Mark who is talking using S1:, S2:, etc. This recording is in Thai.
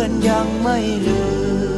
S1: อนยังไม่ลืม